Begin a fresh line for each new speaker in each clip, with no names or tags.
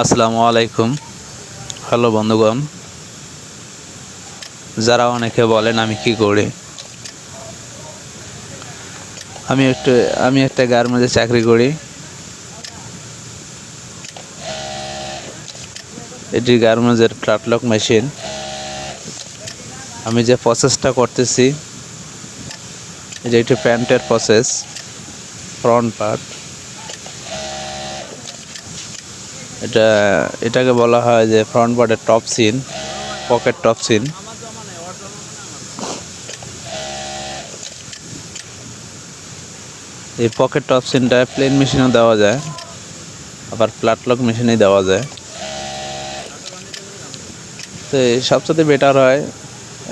আসসালামু আলাইকুম। হ্যালো বন্ধুগণ। যারা অনেকে বলেন আমি কি করি? আমি একটু, আমি একটা গার্মেন্টে চাকরি করি। এটি গার্মেন্টসের ট্রাটলক মেশিন। আমি যে প্রসেসটা করতেছি যে একটি প্যান্টের প্রসেস ফ্রন্ট পার্ট এটা, এটাকে বলা হয় যে ফ্রন্ট পার্টের top seam pocket top seam এই পকেট টপ সিনটা প্লেন মেশিনেও দেওয়া যায়, আবার প্লাটলক মেশিনে দেওয়া যায়। তো সবচেয়ে বেটার হয়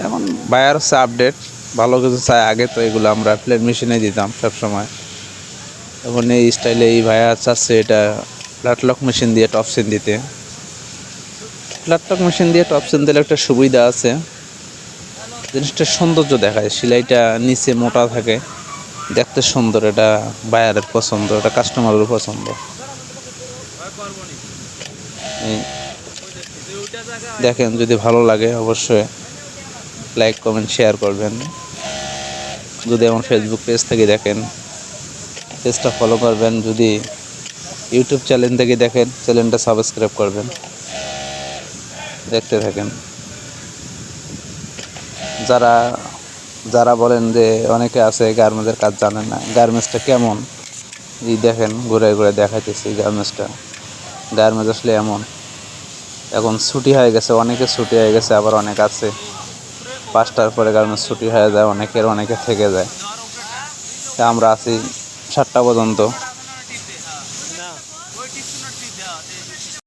এখন বায়ার হচ্ছে আপডেট ভালো কিছু চাই আগে, তো এগুলো আমরা প্লেন মেশিনে দিতাম সবসময়। এখন এই স্টাইলে এই ভাইয়া চাচ্ছে এটা ফ্ল্যাটলক মেশিন দিয়ে টপসিন দিতে। ফ্ল্যাটলক মেশিন দিয়ে টপসিন দিলে একটা সুবিধা আছে। জিনিসটা সৌন্দর্য দেখায়, সেলাইটা নিচে মোটা থাকে। দেখতে সুন্দর, এটা বায়ারের পছন্দ, এটা কাস্টমারের পছন্দ। দেখেন, যদি ভালো লাগে অবশ্যই লাইক কমেন্ট শেয়ার করবেন। যদি আমার ফেসবুক পেজ থেকে দেখেন পেজটা ফলো করবেন। যদি ইউটিউব চ্যানেল থেকে দেখেন চ্যানেলটা সাবস্ক্রাইব করবেন। দেখতে থাকেন। যারা যারা বলেন যে অনেকে আছে গার্মেন্টসের কাজ জানেন না গার্মেন্টসটা কেমন? এই দেখেন, ঘুরে ঘুরে দেখাইতেছি গার্মেন্টসটা গার্মেন্টস আসলে এমন। এখন ছুটি হয়ে গেছে অনেকে ছুটি হয়ে গেছে, আবার অনেক আছে। পাঁচটার পরে গার্মেন্টস ছুটি হয়ে যায়, অনেকের অনেকে থেকে যায়। তা আমরা আছি সাতটা পর্যন্ত।